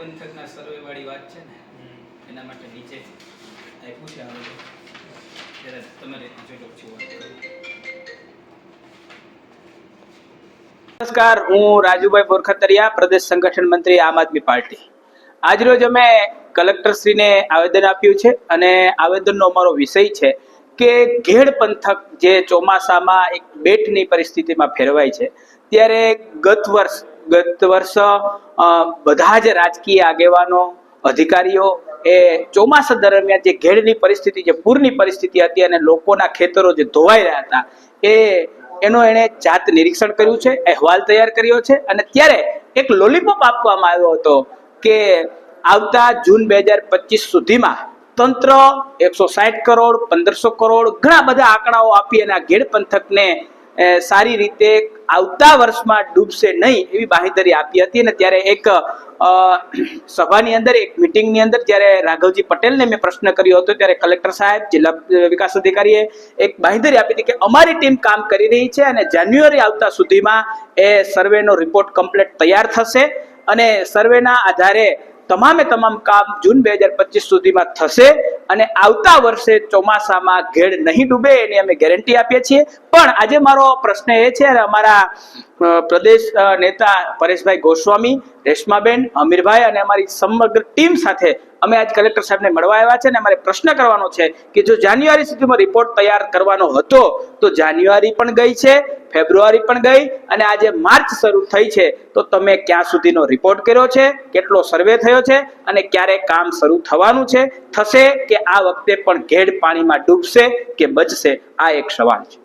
પંથકના સર્વે વાળી વાત છે ને એના માટે નીચે આપ્યું છે આ બધું. ત્યારે તમારે જોજો લો છું વાત નમસ્કાર હું રાજુભાઈ બોરખતરિયા પ્રદેશ સંગઠન મંત્રી આમ આદમી પાર્ટી. આજરોજ અમે કલેક્ટરશ્રીને આવેદન આપ્યું છે અને આવેદનનો અમારો વિષય છે કે ઘેડ પંથક જે ચોમાસામાં એક બેટની પરિસ્થિતિમાં ફેરવાય છે. ત્યારે ગત વર્ષ ગત વર્ષ બધા જ રાજકીય આગેવાનો, અધિકારીઓ એ ચોમાસા દરમિયાન જે ઘેડની પરિસ્થિતિ, જે પૂરની પરિસ્થિતિ હતી અને લોકોના ખેતરો જે ધોવાઈ રહ્યા હતા, એ, એનો એણે જાત નિરીક્ષણ કર્યું છે, અહેવાલ તૈયાર કર્યો છે અને ત્યારે એક લોલીપોપ આપવામાં આવ્યો હતો કે આવતા જૂન બે હજાર પચીસ સુધીમાં તંત્ર એકસો સાઠ કરોડ, પંદરસો કરોડ ઘણા બધા આંકડાઓ આપી અને આ ઘેડ પંથકને સારી રીતે આવતા વર્ષમાં ડૂબશે નહીં એવી બાંહેધરી આપી હતી અને ત્યારે એક સભાની અંદર, એક મિટિંગની અંદર જ્યારે રાઘવજી પટેલને મેં પ્રશ્ન કર્યો હતો, ત્યારે કલેક્ટર સાહેબ, જિલ્લા વિકાસ અધિકારીએ એક બાંહેધરી આપી હતી કે અમારી ટીમ કામ કરી રહી છે અને જાન્યુઆરી આવતા સુધીમાં એ સર્વેનો રિપોર્ટ કમ્પ્લીટ તૈયાર થશે અને સર્વેના આધારે તમામે તમામ કામ જૂન બે હજાર પચીસ સુધીમાં થશે અને આવતા વર્ષે ચોમાસામાં ઘેડ નહીં ડૂબે એની અમે ગેરંટી આપીએ છીએ. પણ આજે મારો પ્રશ્ન એ છે અને અમારા પ્રદેશ નેતા પરેશભાઈ ગોસ્વામી, રેશમાબેન, અમીરભાઈ અને અમારી સમગ્ર ટીમ સાથે અમે આજ કલેક્ટર સાહેબને મળવા આવ્યા છે અને અમારે પ્રશ્ન કરવાનો છે કે જો જાન્યુઆરી સુધીમાં રિપોર્ટ તૈયાર કરવાનો હતો, તો જાન્યુઆરી પણ ગઈ છે, ફેબ્રુઆરી પણ ગઈ અને આજે માર્ચ શરૂ થઈ છે. તો તમે ક્યાં સુધીનો રિપોર્ટ કર્યો છે, કેટલો સર્વે થયો છે અને ક્યારે કામ શરૂ થવાનું છે? થશે કે આ વખતે પણ ઘેડ પાણીમાં ડૂબશે કે બચશે? આ એક સવાલ છે.